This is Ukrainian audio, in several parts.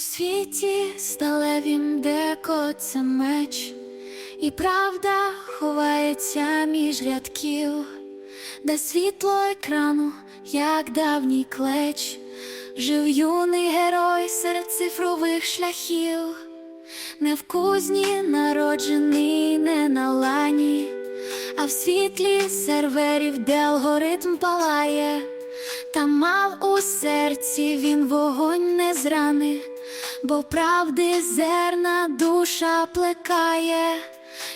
світі сталевім де коться меч, і правда ховається між рядків, де світло екрану, як давній клеч, жив юний герой серед цифрових шляхів, не в кузні народжений, не на лані, а в світлі серверів, де алгоритм палає. Та мав у серці він вогонь не зрани, бо правди зерна душа плекає,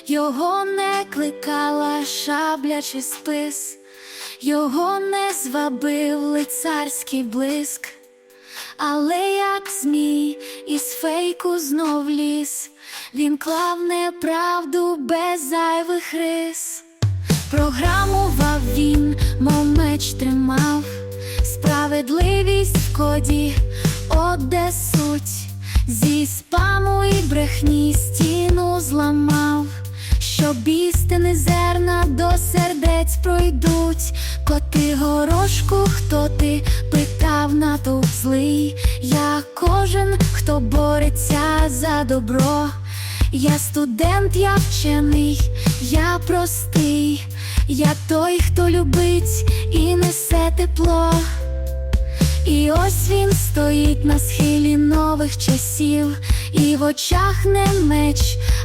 його не кликала шабля чи спис, його не звабив лицарський блиск, але як змій із фейку знов ліз, він клав неправду без зайвих рис. Програмував він, мов меч тримав, справедливість в коді, от де суть, зі спаму і брехні стіну зламав, щоб істини зерна до сердець пройдуть, коти горошку, хто ти питав натовп злий, я кожен, хто бореться за добро. Я студент, я вчений, я простий, я той, хто любить і несе тепло. І ось він стоїть на схилі нових часів, і в очах не меч,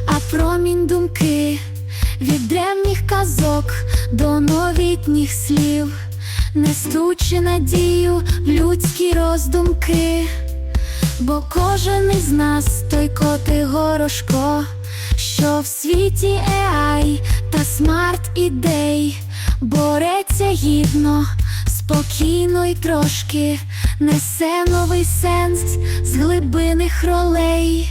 а промінь думки, від древніх казок до новітніх слів, несучи надію в людські роздумки. Бо кожен із нас той коти горошко, що в світі AI та смарт ідей бореться гідно, спокійно й трошки несе новий сенс з глибинних ролей.